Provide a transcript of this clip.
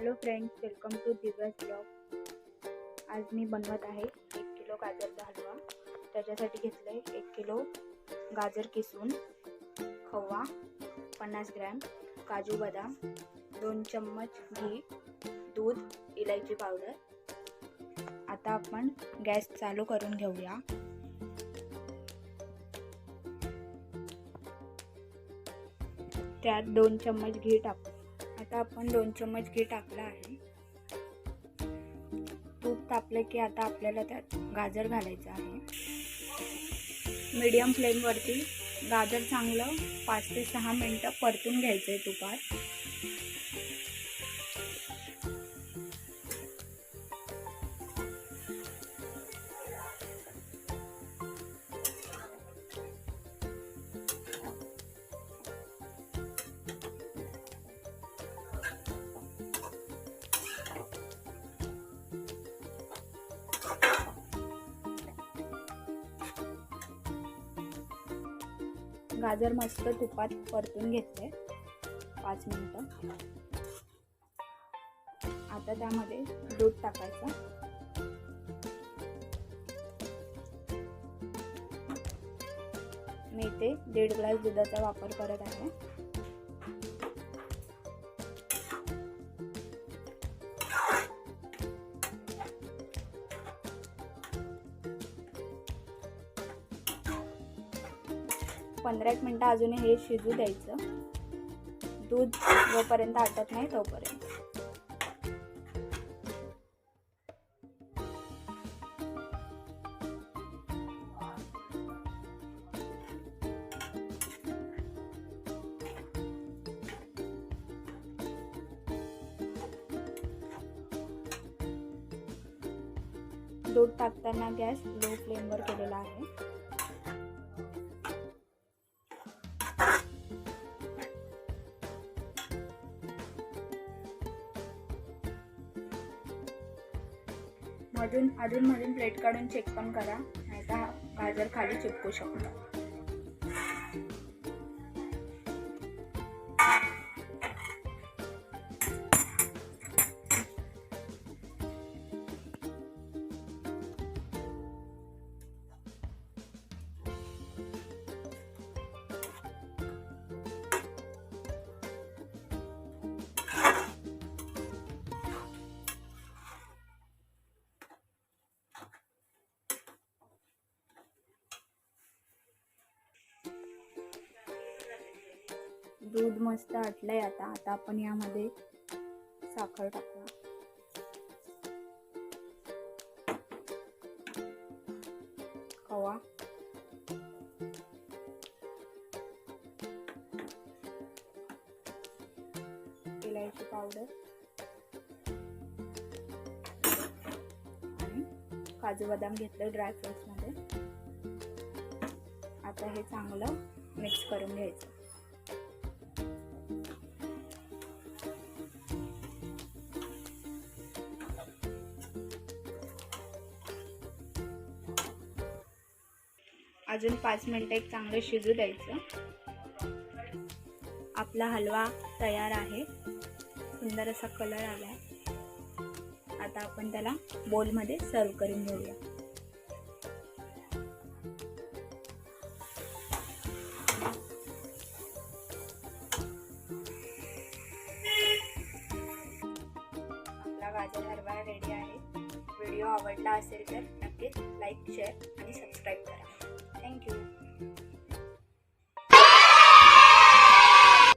Hello friends welcome to Divya's blog आज मी बनवत आहे एक किलो गाजरचा हलवा. त्याच्यासाठी घेतलं आहे एक किलो गाजर किसून खवा पन्नास ग्रॅम काजू बदाम दोन चम्मच घी दूध इलायची पावडर. आता आपण गॅस चालू करून घेऊया. त्यात दोन चम्मच घी टाकू. आता आपण दोन चम्मच घी टाकला आहे. तूप तापलं की आता आपल्याला त्यात गाजर घालायचं आहे. मीडियम फ्लेमवरती गाजर चांगलं पाच ते सहा मिनटं परतून घ्यायचं आहे तुपात. गाजर मस्त तुपात परतून घेतले पाच मिनटं. आता त्यामध्ये दूध टाकायचं. मी इथे दीड ग्लास दुधाचा वापर करत आहे. पंधरा एक मिनटं अजून हे शिजू द्यायचं. दूध जोपर्यंत आटत नाही तोपर्यंत. दूध टाकताना गॅस लो फ्लेमवर केलेला आहे. मधून अधून मधून प्लेट काढून चेक पण करा नाहीतर गाजर खाली चिपकू शकतो. दूध मस्त आटलंय आता. आता आपण यामध्ये साखर टाकू खवा इलायची पावडर. आणि काजू बदाम घेतलं ड्रायफ्रुट्समध्ये आता हे चांगलं मिक्स करून घ्यायचं. अजून पाच मिनटं एक चांगलं शिजू द्यायचं. आपला हलवा तयार आहे. सुंदर असा कलर आला आहे आता आपण त्याला बोलमध्ये सर्व करून घेऊया. आपला गाजर हलवा रेडी आहे. व्हिडिओ आवडला असेल तर नक्कीच लाईक शेअर आणि सबस्क्राईब करा. Thank you.